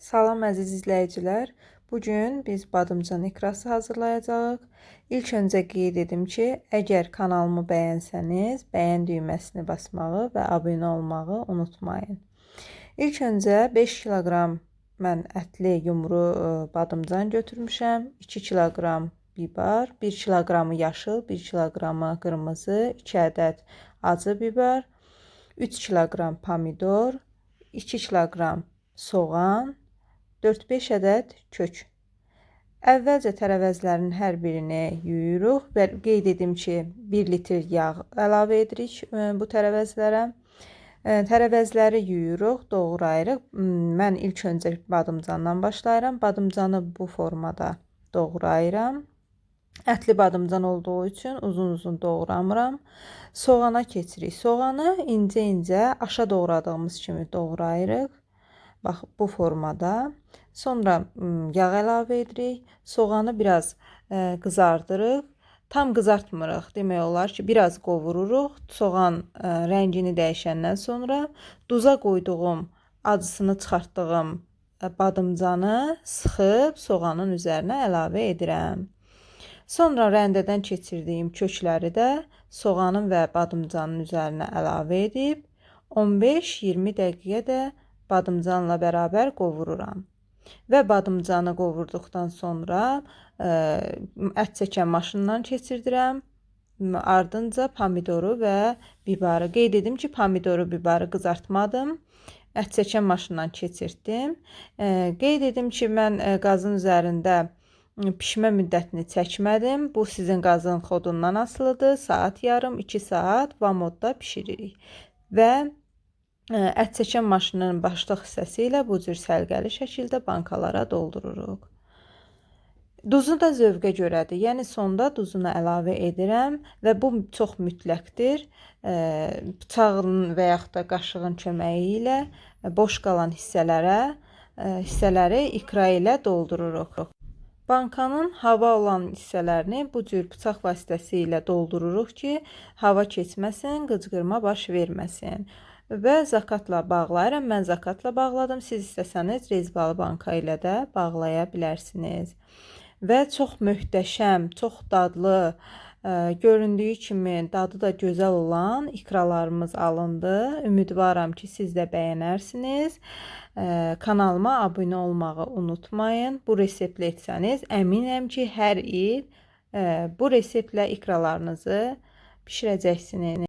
Salam əziz izləyicilər. Bu gün biz badımcan ikrası hazırlayacağıq. İlk öncə qeyd edim ki, əgər kanalımı bəyənsəniz, bəyən düyməsini basmağı və abunə olmağı unutmayın. İlk öncə 5 kiloqram mən ətli yumru ə, badımcan götürmüşəm. 2 kiloqram bibar, 1 kiloqramı yaşıl, 1 kiloqramı qırmızı, 2 ədəd acı biber, 3 kiloqram pomidor, 2 kiloqram soğan, 4-5 ədəd kök. Əvvəlcə tərəvəzlərin hər birini yuyuruq və qeyd edim ki, 1 litr yağ əlavə edirik ə, bu tərəvəzlərə. Ə, Tərəvəzləri yuyuruq, doğrayırıq. Mən ilk öncə badımcandan başlayıram. Badımcanı bu formada doğrayıram. Ətli badımcan olduğu üçün uzun-uzun doğramıram. Soğana keçirik. Soğanı incə-incə aşa doğradığımız kimi doğrayırıq. Bax bu formada. Sonra yağ əlavə edirik. Soğanı biraz ə, qızardırıq. Tam qızartmırıq. Demək olar ki, biraz qovururuq. Soğan ə, rəngini dəyişəndən sonra duza qoyduğum, acısını çıxartdığım ə, badımcanı sıxıb soğanın üzərinə əlavə edirəm. Sonra rəndədən keçirdiyim kökləri də soğanın və badımcanın üzərinə əlavə edib 15-20 dəqiqə də badımcanla bərabər qovururam. Və badımcanı qovurduqdan sonra ə, ət çəkən maşından keçirdirəm. Ardınca pomidoru və bibarı qeyd edim ki, pomidoru, bibarı qızartmadım. Ət çəkən maşından keçirtdim. Ə, Qeyd edim ki, mən ə, qazın üzərində pişmə müddətini çəkmədim. Bu sizin qazın xodundan asılıdır. Saat yarım, 2 saat vamodda bişiririk. Və ət çəkən maşının başlıq hissəsi ilə bu cür səliqəli şəkildə bankalara doldururuq. Duzu da zövqə görədir. Yəni sonda duzunu əlavə edirəm və bu çox mütləqdir. Bıçağın və yaxud da qaşığın köməyi ilə boş qalan hissələrə hissələri ikra ilə doldururuq. Bankanın hava olan hissələrini bu cür bıçaq vasitəsilə doldururuq ki, hava keçməsin, qıcqırma baş verməsin. Və zakatla bağlayıram. Mən zakatla bağladım. Siz istəsəniz rezbalı banka ilə də bağlaya bilərsiniz. Və çox möhtəşəm, çox dadlı, ə, göründüyü kimi dadı da gözəl olan ikralarımız alındı. Ümidvaram ki, siz də bəyənərsiniz. Ə, Kanalıma abunə olmağı unutmayın. Bu reseptlə etsəniz, əminəm ki, hər il ə, bu reseptlə ikralarınızı bişirəcəksiniz.